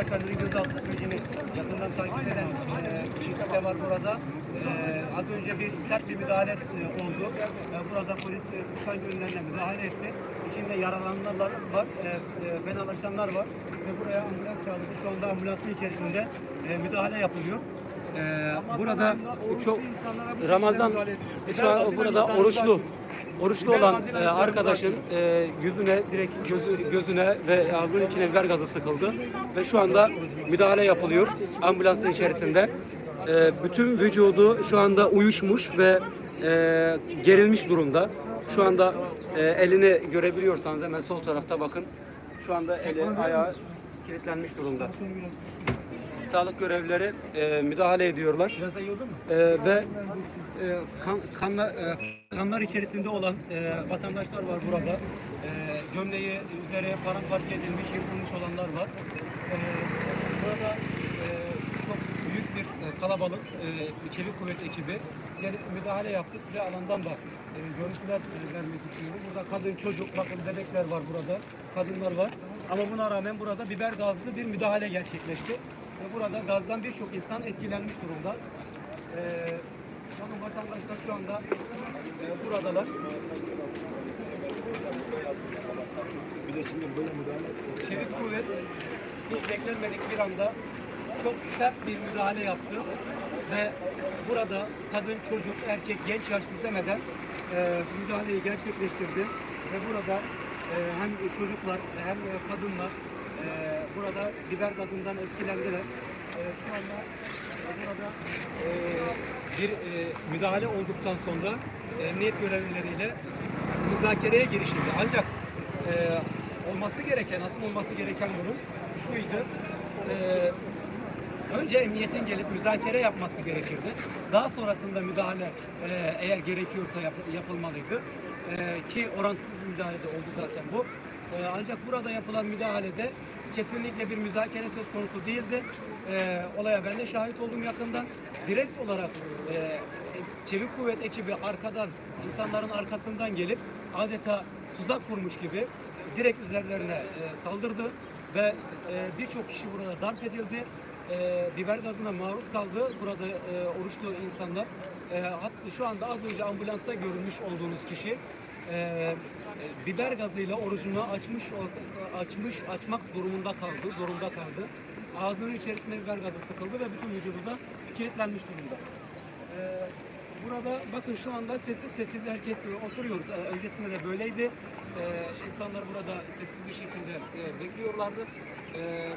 Efendi'nin gözaltı sürecini yakından takip eden e, kişiler de var burada. E, az önce bir sert bir müdahale e, oldu. E, burada polis e, Furkan Gölü'ne müdahale etti. İçinde yaralananlar var, e, e, fenalaşanlar var. Ve buraya ambulans çağrıldı. Şu anda ambulansın içerisinde e, müdahale yapılıyor. E, burada çok Ramazan şu an burada oruçlu oruçlu olan e, arkadaşın e, yüzüne direkt gözü, gözüne ve ağzının içine biber gazı sıkıldı ve şu anda müdahale yapılıyor ambulansın içerisinde. E, bütün vücudu şu anda uyuşmuş ve e, gerilmiş durumda. Şu anda e, elini görebiliyorsanız hemen sol tarafta bakın. Şu anda eli ayağı kilitlenmiş durumda. Sağlık görevlileri e, müdahale ediyorlar. E, ve e, kan, kanla, e, kanlar içerisinde olan e, vatandaşlar var burada. E, gömleği üzere paramparça edilmiş, yırtılmış olanlar var. E, burada e, çok büyük bir e, kalabalık, e, çevik kuvvet ekibi gelip müdahale yaptı. Size alandan da e, görüntüler e, vermek istiyorum. Burada kadın, çocuk, bakın bebekler var burada, kadınlar var. Ama buna rağmen burada biber gazlı bir müdahale gerçekleşti. Ve burada gazdan birçok insan etkilenmiş durumda. E, Bakın vatandaşlar şu anda e, buradalar. Çevik kuvvet hiç beklenmedik bir anda çok sert bir müdahale yaptı ve burada kadın, çocuk, erkek, genç yaşlı demeden e, müdahaleyi gerçekleştirdi ve burada e, hem çocuklar hem kadınlar burada biber gazından etkilendiler. E, şu anda e, burada e, bir e, müdahale olduktan sonra emniyet görevlileriyle müzakereye girişildi. Ancak olması gereken, asıl olması gereken durum şuydu. Önce emniyetin gelip müzakere yapması gerekirdi. Daha sonrasında müdahale eğer gerekiyorsa yap- yapılmalıydı. E, ki orantısız bir müdahale de oldu zaten bu. E, ancak burada yapılan müdahalede kesinlikle bir müzakere söz konusu değildi. E, olaya ben de şahit oldum yakından. Direkt olarak e, çevik kuvvet ekibi arkadan, insanların arkasından gelip adeta tuzak kurmuş gibi direkt üzerlerine e, saldırdı ve e, birçok kişi burada darp edildi. Biber gazına maruz kaldı burada oruçlu insanlar. Şu anda az önce ambulansta görülmüş olduğunuz kişi e, e, biber gazıyla orucunu açmış açmış açmak durumunda kaldı, zorunda kaldı. Ağzının içerisine biber gazı sıkıldı ve bütün vücudu da kilitlenmiş durumda. Ee, burada bakın şu anda sessiz sessiz herkes oturuyor. Ee, öncesinde de böyleydi. Ee, insanlar burada sessiz bir şekilde e, bekliyorlardı. Ee,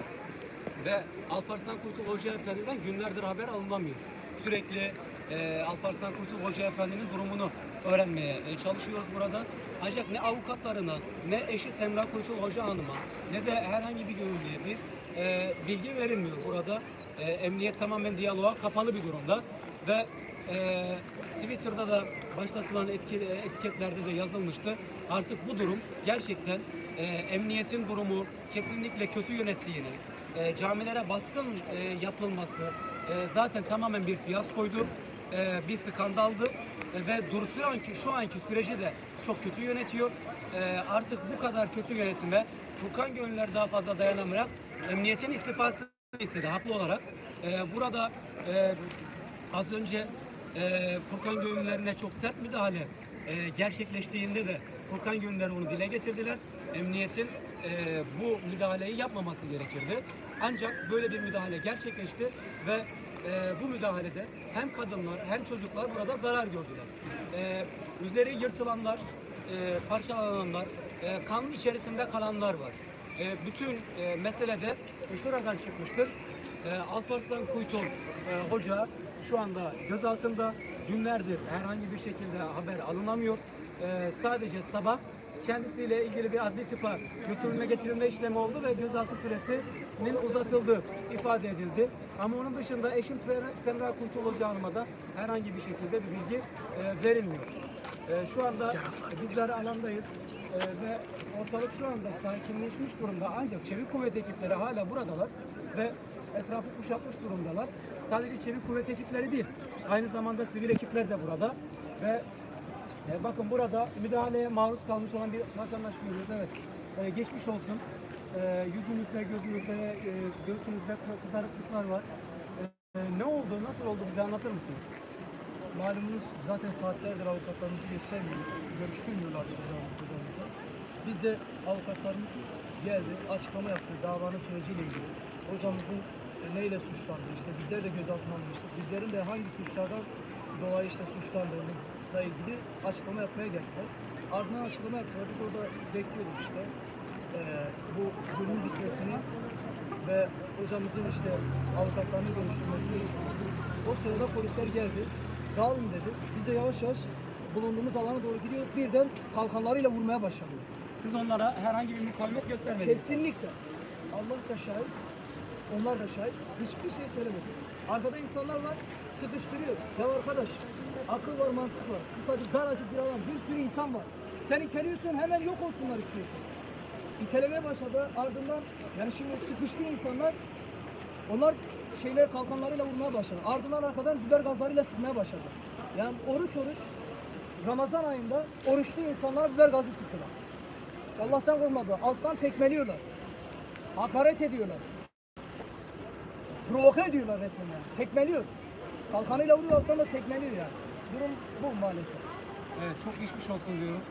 ve Alparslan Kurtul Hoca Efendi'den günlerdir haber alınamıyor. Sürekli e, Alparslan Kurtul Hoca Efendi'nin durumunu öğrenmeye e, çalışıyoruz burada. Ancak ne avukatlarına, ne eşi Semra Kurtul Hoca Hanım'a, ne de herhangi bir görevliye bir e, bilgi verilmiyor burada. E, emniyet tamamen diyaloğa kapalı bir durumda ve e, Twitter'da da başlatılan etki, etiketlerde de yazılmıştı. Artık bu durum gerçekten e, emniyetin durumu kesinlikle kötü yönettiğini, e, camilere baskın e, yapılması e, zaten tamamen bir fiyaskoydu, e, bir skandaldı E, ve dur şu anki, şu anki süreci de çok kötü yönetiyor. E, artık bu kadar kötü yönetime Furkan Gönüller daha fazla dayanamayarak emniyetin istifasını istedi haklı olarak. E, burada e, az önce e, Furkan Gönüllerine çok sert müdahale e, gerçekleştiğinde de Furkan Gönüller onu dile getirdiler. Emniyetin e, bu müdahaleyi yapmaması gerekirdi. Ancak böyle bir müdahale gerçekleşti ve e, bu müdahalede hem kadınlar hem çocuklar burada zarar gördüler. E, üzeri yırtılanlar, e, parçalananlar, e, kan içerisinde kalanlar var. E, bütün e, mesele de şuradan çıkmıştır. E, Alparslan Kuytul e, Hoca şu anda gözaltında. Günlerdir herhangi bir şekilde haber alınamıyor. E, sadece sabah kendisiyle ilgili bir adli tıpa götürülme getirilme işlemi oldu ve gözaltı süresinin uzatıldığı ifade edildi. Ama onun dışında eşim Semra- Semra Kurtul Hoca Hanım'a da herhangi bir şekilde bir bilgi e, verilmiyor. E, şu anda bizler alandayız e, ve ortalık şu anda sakinleşmiş durumda ancak çevik kuvvet ekipleri hala buradalar ve etrafı kuşatmış durumdalar. Sadece çevik kuvvet ekipleri değil, aynı zamanda sivil ekipler de burada ve e, bakın burada müdahaleye maruz kalmış olan bir vatandaş görüyoruz. Evet, e, geçmiş olsun. E, yüzünüzde, gözünüzde, e, göğsünüzde kızarıklıklar var. E, ne oldu, nasıl oldu bize anlatır mısınız? Malumunuz zaten saatlerdir avukatlarımızı göstermiyor, görüştürmüyorlardı biz avukat hocamızla. Biz de avukatlarımız geldi, açıklama yaptı davanın süreciyle ilgili. Hocamızın e, neyle suçlandığı, işte bizler de gözaltına alınmıştık. Bizlerin de hangi suçlardan dolayı işte suçlandığımızla ilgili açıklama yapmaya geldiler. Ardından açıklama yaptılar, biz orada bekliyorduk işte. Ee, bu zulmün bitmesini ve hocamızın işte avukatlarını görüştürmesini istedik. O sırada polisler geldi. Dağılın dedi. Biz de yavaş yavaş bulunduğumuz alana doğru gidiyoruz. Birden kalkanlarıyla vurmaya başladı. Siz onlara herhangi bir mukavemet göstermediniz. Kesinlikle. Allah da şahit. Onlar da şahit. Hiçbir şey söylemedi. Arkada insanlar var. Sıkıştırıyor. Ya arkadaş akıl var mantık var. Kısacık daracık bir alan. Bir sürü insan var. Sen iteliyorsun hemen yok olsunlar istiyorsun. İtelemeye başladı. Ardından yani şimdi sıkıştı insanlar. Onlar şeyler kalkanlarıyla vurmaya başladı. Ardından arkadan biber gazlarıyla sıkmaya başladı. Yani oruç oruç Ramazan ayında oruçlu insanlar biber gazı sıktılar. Allah'tan korkmadı. Alttan tekmeliyorlar. Hakaret ediyorlar. Provoke ediyorlar resmen yani. Tekmeliyor. Kalkanıyla vuruyor alttan da tekmeliyor yani. Durum bu maalesef. Evet, çok geçmiş olsun diyoruz.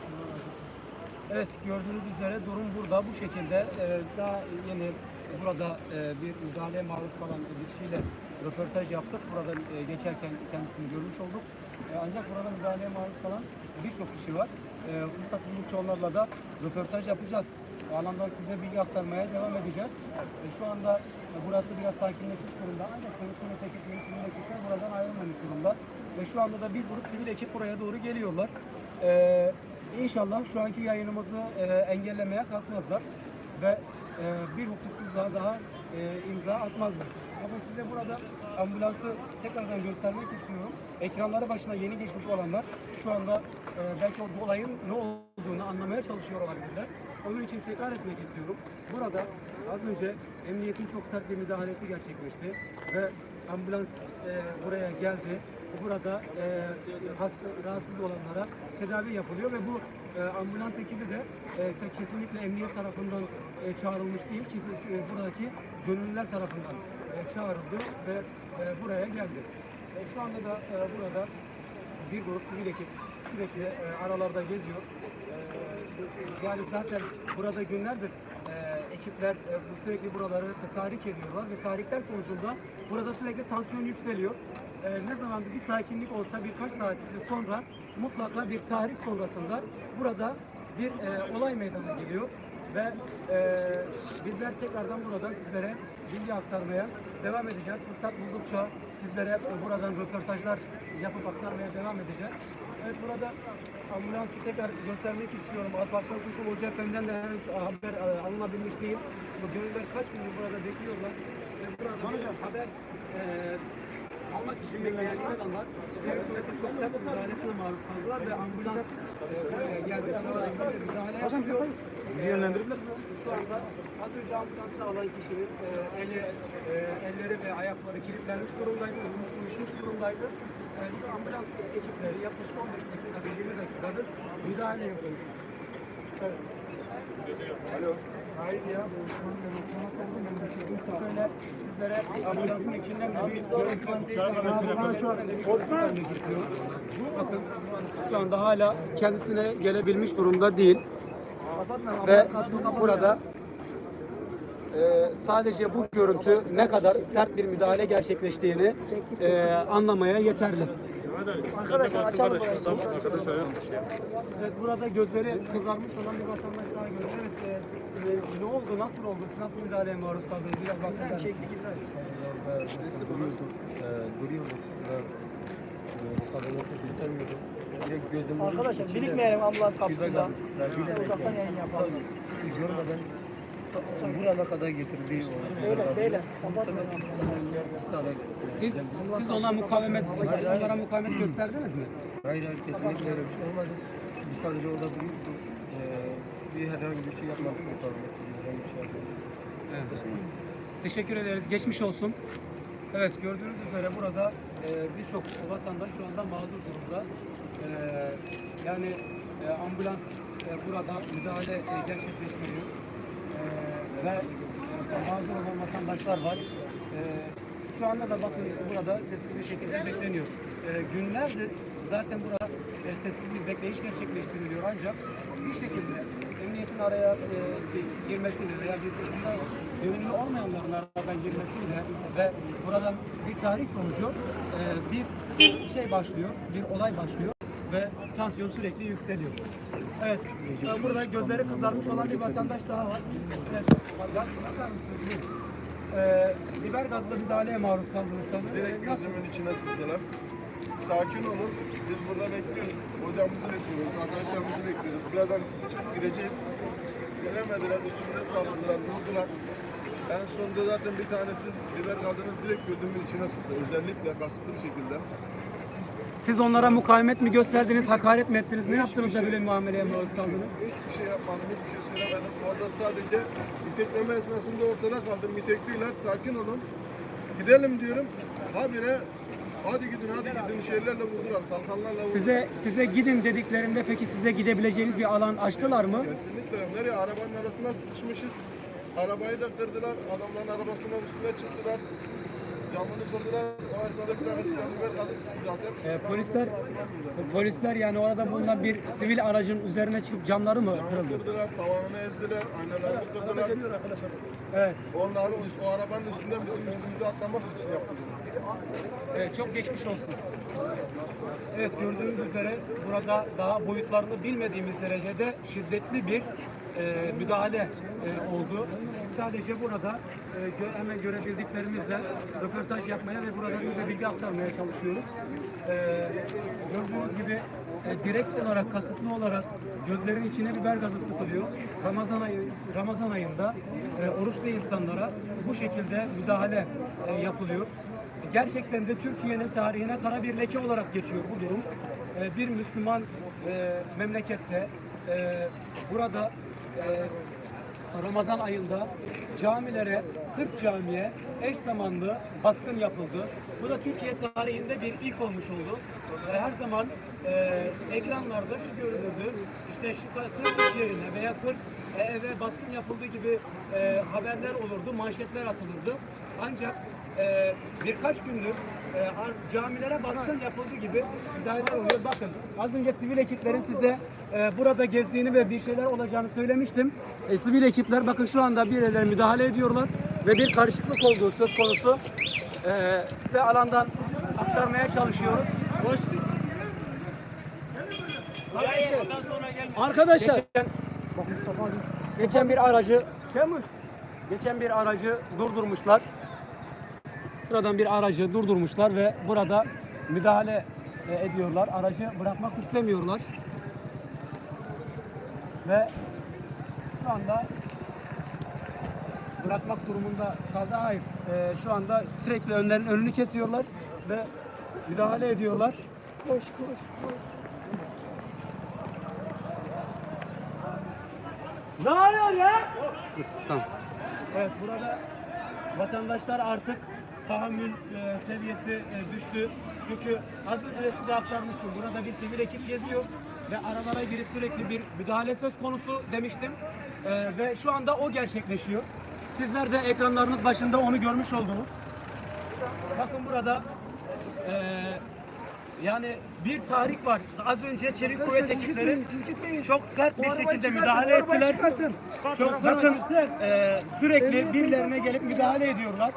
Evet, gördüğünüz üzere durum burada bu şekilde. Ee, daha yeni burada e, bir müdahaleye maruz kalan bir kişiyle röportaj yaptık. Burada e, geçerken kendisini görmüş olduk. E, ancak burada müdahaleye maruz kalan birçok kişi var. E, fırsat buldukça onlarla da röportaj yapacağız. Alandan size bilgi aktarmaya devam edeceğiz. E, şu anda e, burası biraz sakinleşmiş durumda ancak konuşma öteki sivil ekipler buradan ayrılmamış durumda. Ve şu anda da bir grup sivil ekip buraya doğru geliyorlar. Ee, inşallah şu anki yayınımızı e, engellemeye kalkmazlar ve e, bir hukuksuzluğa daha e, imza atmazlar. Ama size burada ambulansı tekrardan göstermek istiyorum. Ekranları başına yeni geçmiş olanlar şu anda e, belki o olayın ne olduğunu anlamaya çalışıyor olabilirler. Onun için tekrar etmek istiyorum. Burada az önce emniyetin çok sert bir müdahalesi gerçekleşti ve ambulans e, buraya geldi. Burada e, rahatsız olanlara tedavi yapılıyor ve bu e, ambulans ekibi de e, ke- kesinlikle emniyet tarafından e, çağrılmış değil, ki- e, buradaki gönüllüler tarafından e, çağrıldı ve e, buraya geldi. E, şu anda da e, burada bir grup sivil ekip sürekli e, aralarda geziyor. E, yani zaten burada günlerdir e, ekipler e, bu sürekli buraları tahrik ediyorlar ve tahrikler sonucunda burada sürekli tansiyon yükseliyor. E, ne zaman bir sakinlik olsa birkaç saat sonra mutlaka bir tahrik sonrasında burada bir e, olay meydana geliyor ve e, bizler tekrardan buradan sizlere bilgi aktarmaya devam edeceğiz. Fırsat buldukça sizlere buradan röportajlar yapıp aktarmaya devam edeceğiz. Evet burada ambulansı tekrar göstermek istiyorum. Alparslan Kurtul Hoca Efendi'den de henüz haber e, alınabilmiş değil. Bu gönüller kaç gündür burada bekliyorlar. Ve burada haber e, almak için bekleyen insanlar devletin çok sert müdahalesine maruz kaldılar ve ambulans e, geldi. Müdahale yapıyor. Bizi yönlendirdiler. Şu anda az önce ambulansı alan kişinin e, eli, e, elleri ve ayakları kilitlenmiş durumdaydı, uyuşmuş durumdaydı. E, şu ambulans ekipleri yaklaşık 15 dakika, 20 dakikadır müdahale yapıyor. Evet. Alo. Hayır ya. Şöyle sizlere ambulansın içinden de bir görüntü Bakın şu anda hala kendisine gelebilmiş durumda değil. Ve burada e, sadece bu görüntü ne kadar sert bir müdahale gerçekleştiğini e, anlamaya yeterli. Arkadaşlar açalım. Evet, burada gözleri kızarmış olan bir vatandaş daha gördüm. Evet, e, e, ne oldu, nasıl oldu, siz nasıl müdahaleye maruz kaldınız? Biraz bahseder misiniz? Birisi e, duruyorduk. ve, e, kadınlıkta göstermiyordum. Direkt gözümün Arkadaşlar içinde birikmeyelim ambulans kapısında. bilerek Uzaktan yayın yapalım. Tabii, Görmeden burana kadar getirdi. o biber Beyler, gazını. beyler, Bu sefer sağda- Siz, siz ona mukavemet, onlara mukavemet gösterdiniz mi? Hayır hayır kesinlikle öyle bir şey olmadı. Biz sadece orada duruyorduk. E, bir herhangi bir şey yapmadık. Muhtarlık, herhangi bir şey yapmadık. Evet. Teşekkür ederiz. Geçmiş olsun. Evet gördüğünüz üzere burada e, birçok vatandaş şu anda mağdur durumda. E, yani e, ambulans e, burada müdahale e, gerçekleştiriyor. E, ve mağdur olan vatandaşlar var. E, şu anda da bakın burada sessiz bir şekilde bekleniyor. E, günlerdir zaten burada e, sessiz bir bekleyiş gerçekleştiriliyor ancak bir şekilde emniyetin araya e, girmesiyle veya bir durumda gönüllü olmayanların aradan girmesiyle ve buradan bir tarih sonucu e, bir şey başlıyor, bir olay başlıyor ve tansiyon sürekli yükseliyor. Evet, e, burada gözleri kızarmış olan bir vatandaş daha var. Evet. Ee, biber gazlı müdahaleye maruz kaldınız sanırım. Direkt Ee, nasıl? gözümün içine sıktılar. Sakin olun. Biz burada bekliyoruz. Hocamızı bekliyoruz. Arkadaşlarımızı bekliyoruz. Buradan çıkıp gideceğiz. Gelemediler. Üstümüze saldırdılar. Vurdular. En sonunda zaten bir tanesi biber gazını direkt gözümün içine sıktı. Özellikle kasıtlı bir şekilde. Siz onlara mukavemet mi gösterdiniz, hakaret mi ettiniz? Ne yaptınız da şey- böyle muameleye maruz kaldınız? Hiçbir şey yapmadım. Hiçbir şey söylemedim. Orada sadece itekleme esnasında ortada kaldım. İtekliler. Sakin olun. Gidelim diyorum. Habire hadi gidin hadi gidin şeylerle vurdular. Kalkanlarla vurdular. Size size gidin dediklerinde peki size gidebileceğiniz bir alan açtılar mı? Kesinlikle. Nereye? Arabanın arasına sıkışmışız. Arabayı da kırdılar. Adamların arabasının üstüne çıktılar. Camını kırdılar. O esnada bir tanesi yanıver kadı sıktı zaten. Ee, polisler polisler yani orada bulunan bir sivil aracın üzerine çıkıp camları mı Camını kırıldı? kırdılar, tavanını ezdiler, aynalarını kırdılar. Evet. Onları o arabanın üstünden bizim üstümüze atlamak için yaptı bunu. Evet, çok geçmiş olsun. Evet gördüğünüz üzere burada daha boyutlarını bilmediğimiz derecede şiddetli bir e, müdahale e, oldu. Sadece burada e, gö- hemen görebildiklerimizle röportaj yapmaya ve burada size bilgi aktarmaya çalışıyoruz. E, gördüğünüz gibi e, direkt olarak, kasıtlı olarak gözlerin içine biber gazı sıkılıyor. Ramazan ayı, Ramazan ayında e, oruçlu insanlara bu şekilde müdahale e, yapılıyor. Gerçekten de Türkiye'nin tarihine kara bir leke olarak geçiyor bu durum. Ee, bir Müslüman e, memlekette e, burada e, Ramazan ayında camilere, 40 camiye eş zamanlı baskın yapıldı. Bu da Türkiye tarihinde bir ilk olmuş oldu. Ve her zaman e, ekranlarda şu görülürdü, işte şu 40 iş yerine veya 40 e, eve baskın yapıldığı gibi e, haberler olurdu, manşetler atılırdı. Ancak e, birkaç gündür e, camilere baskın yapıldığı gibi müdahaleler oluyor. Bakın az önce sivil ekiplerin size e, burada gezdiğini ve bir şeyler olacağını söylemiştim. E, sivil ekipler bakın şu anda bir yerlere müdahale ediyorlar ve bir karışıklık olduğu söz konusu. E, size alandan aktarmaya çalışıyoruz. Hoş Arkadaşlar geçen, geçen bir aracı geçen bir aracı durdurmuşlar. Sıradan bir aracı durdurmuşlar ve burada müdahale e, ediyorlar. Aracı bırakmak istemiyorlar. Ve şu anda bırakmak durumunda kaldı. Hayır. E, şu anda sürekli önlerin önünü kesiyorlar ve müdahale ediyorlar. Koş koş koş. Ne oluyor ya? Tamam. Evet burada vatandaşlar artık tahammül e, seviyesi e, düştü. Çünkü az önce size aktarmıştım. Burada bir sivil ekip geziyor ve aralara girip sürekli bir müdahale söz konusu demiştim. E, ve şu anda o gerçekleşiyor. Sizler de ekranlarınız başında onu görmüş oldunuz. Bakın burada e, yani bir tarih var. Az önce çelik kuvvet ekipleri çok sert bir şekilde müdahale ettiler. Çok bakın e, sürekli birilerine gelip müdahale ediyorlar.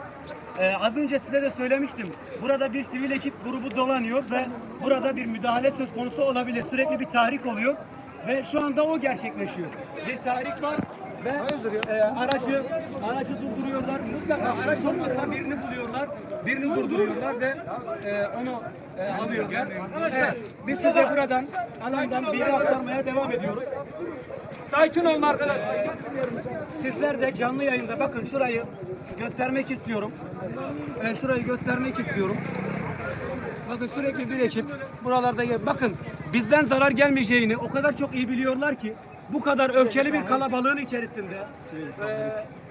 E, az önce size de söylemiştim. Burada bir sivil ekip grubu dolanıyor ve burada bir müdahale söz konusu olabilir. Sürekli bir tahrik oluyor ve şu anda o gerçekleşiyor. Bir tahrik var ve e, aracı aracı durduruyorlar. Mutlaka araç olmasa birini buluyorlar, birini durduruyorlar ve e, onu e, alıyorlar. Evet, biz size buradan alandan bilgi aktarmaya devam ediyoruz. Sakin olun arkadaşlar. Sizler de canlı yayında bakın şurayı göstermek istiyorum. E, şurayı göstermek istiyorum. Bakın sürekli bir ekip buralarda bakın bizden zarar gelmeyeceğini o kadar çok iyi biliyorlar ki bu kadar öfkeli bir kalabalığın içerisinde e,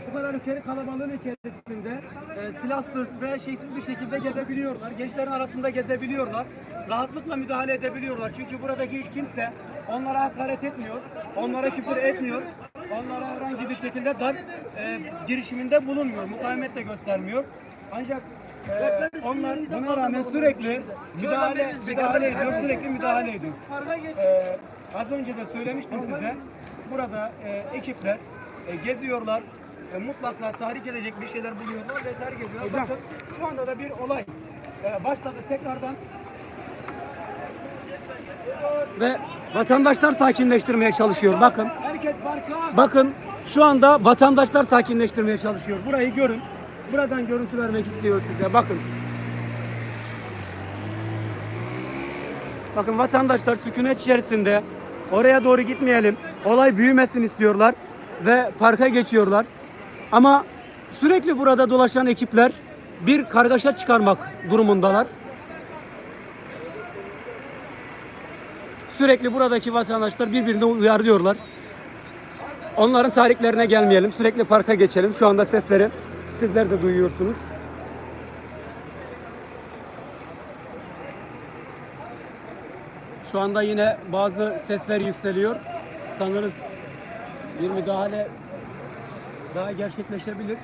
bu kadar öfkeli kalabalığın içerisinde e, silahsız ve şeysiz bir şekilde gezebiliyorlar. Gençlerin arasında gezebiliyorlar. Rahatlıkla müdahale edebiliyorlar. Çünkü buradaki hiç kimse onlara hakaret etmiyor. Onlara küfür etmiyor. Onlara herhangi bir şekilde dar e, girişiminde bulunmuyor, mukavemet de göstermiyor. Ancak e, onlar buna rağmen sürekli müdahale, müdahale ediyor, sürekli müdahale ediyor. E, az önce de söylemiştim size, burada e, ekipler e, geziyorlar, e, mutlaka tahrik edecek bir şeyler buluyorlar ve terk ediyorlar. Bakın şu anda da bir olay e, başladı tekrardan ve vatandaşlar sakinleştirmeye çalışıyor. Bakın. Herkes parka. Bakın şu anda vatandaşlar sakinleştirmeye çalışıyor. Burayı görün. Buradan görüntü vermek istiyor size. Bakın. Bakın vatandaşlar sükunet içerisinde oraya doğru gitmeyelim. Olay büyümesin istiyorlar ve parka geçiyorlar. Ama sürekli burada dolaşan ekipler bir kargaşa çıkarmak durumundalar. Sürekli buradaki vatandaşlar birbirini uyarıyorlar. Onların tarihlerine gelmeyelim. Sürekli parka geçelim. Şu anda sesleri sizler de duyuyorsunuz. Şu anda yine bazı sesler yükseliyor. Sanırız bir müdahale daha gerçekleşebilir.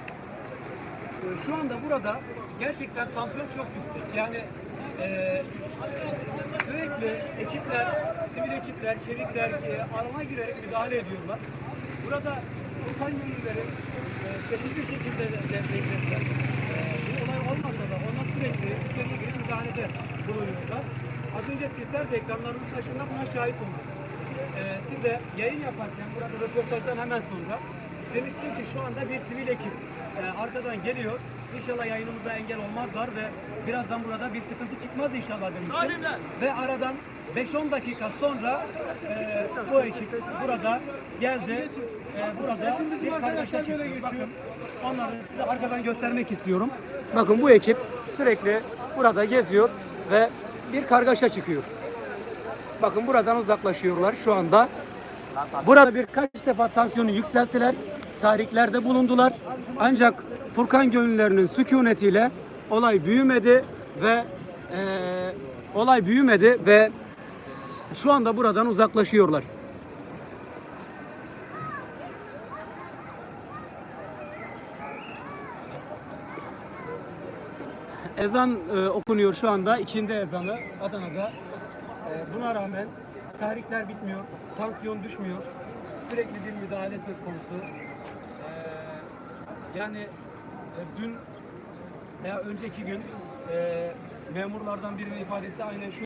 Şu anda burada gerçekten tansiyon çok yüksek. Yani eee, sürekli ekipler, sivil ekipler, çevikler e, arama girerek müdahale ediyorlar. Burada Kurkan yönlüleri e, sessiz bir şekilde de desteklediler. E, bu olay olmasa da onlar sürekli içeriye girip müdahalede bulunuyorlar. Az önce sizler de ekranlarınız başında buna şahit oldunuz. E, size yayın yaparken burada röportajdan hemen sonra demiştim ki şu anda bir sivil ekip e, arkadan geliyor. İnşallah yayınımıza engel olmazlar ve birazdan burada bir sıkıntı çıkmaz inşallah demiştim. Ve aradan 5-10 dakika sonra e, bu ekip burada geldi. E, burada bir kargaşa çıktı. Bakın onları size arkadan göstermek istiyorum. Bakın bu ekip sürekli burada geziyor ve bir kargaşa çıkıyor. Bakın buradan uzaklaşıyorlar şu anda. Burada birkaç defa tansiyonu yükselttiler. Tarihlerde bulundular. Ancak Furkan gönüllerinin sükunetiyle olay büyümedi ve eee, olay büyümedi ve şu anda buradan uzaklaşıyorlar. Ezan e, okunuyor şu anda. ikindi ezanı Adana'da. E, buna rağmen tarihler bitmiyor. Tansiyon düşmüyor. Sürekli bir müdahale söz konusu. Yani e, dün veya önceki gün e, memurlardan birinin ifadesi aynen şu